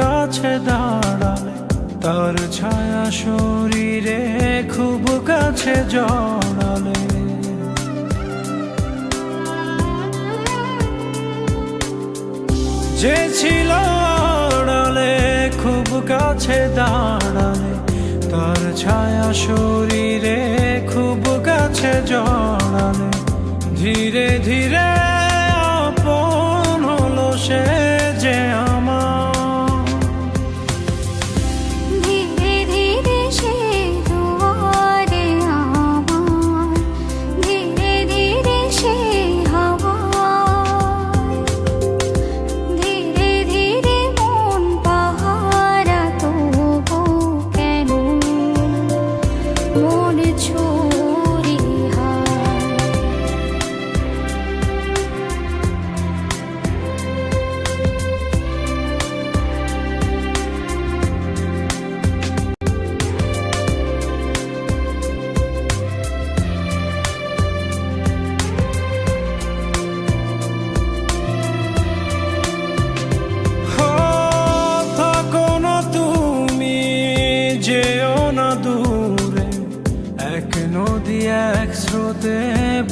কাছে দাঁড়ালে, তার ছায়া শরীরে খুব কাছে জড়ালে। যে ছিল খুব কাছে দাঁড়ালে, তার ছায়া শরীরে খুব কাছে জড়ালে। ধীরে ধীরে আপন হলো সে যে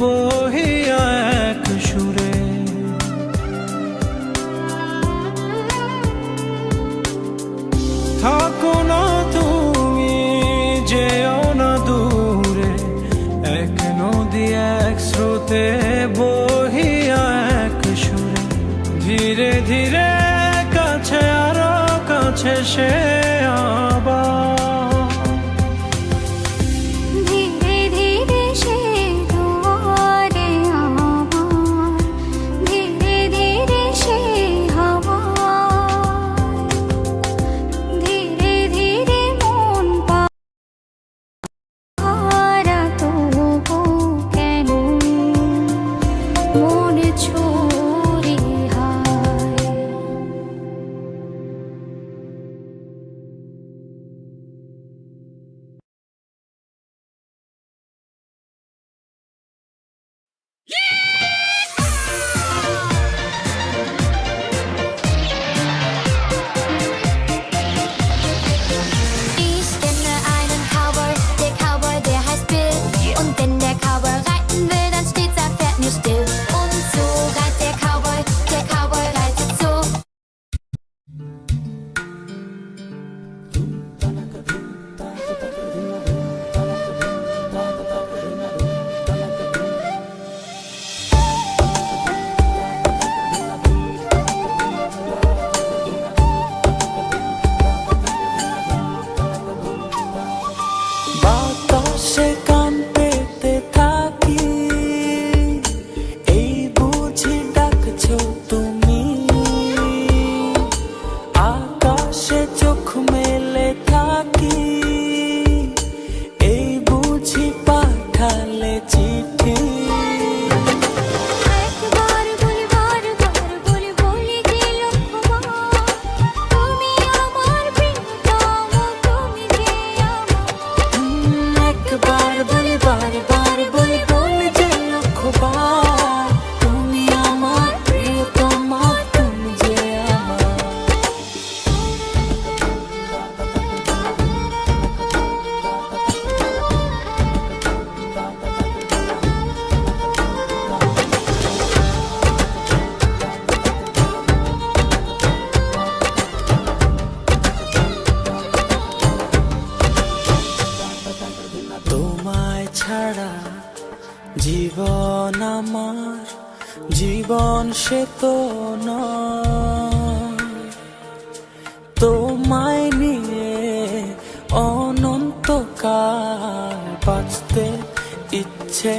বহি এক থাকো না তুমি, যেও না দূরে। নদী, এক স্রোতে বহি এক ধীরে ধীরে কাছে, আরও কাছে সে আর জীবন আমার জীবন সে তো তোমায় নিয়ে অনন্তকাল বাঁচতে ইচ্ছে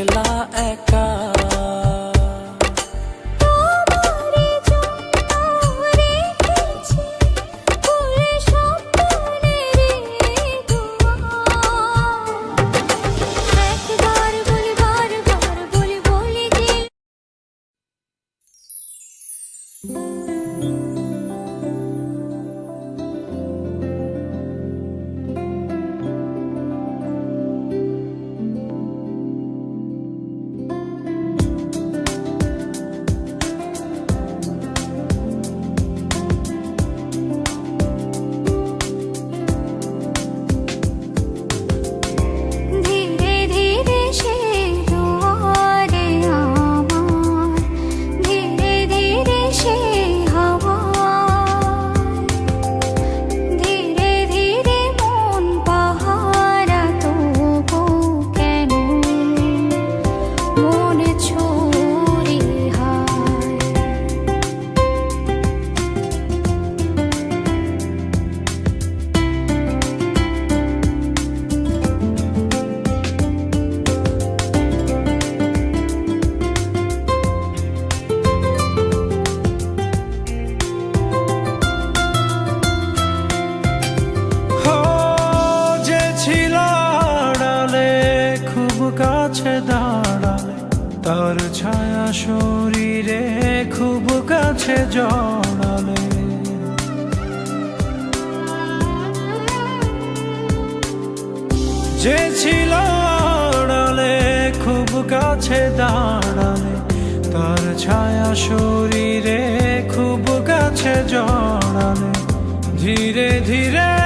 একলা একা কাছে দাঁড়ালে তার ছায়া শরীরে খুব কাছে জড়ালে। যে ছিল খুব কাছে দাঁড়ালে, তার ছায়া শরীরে খুব কাছে জড়ালে। ধীরে ধীরে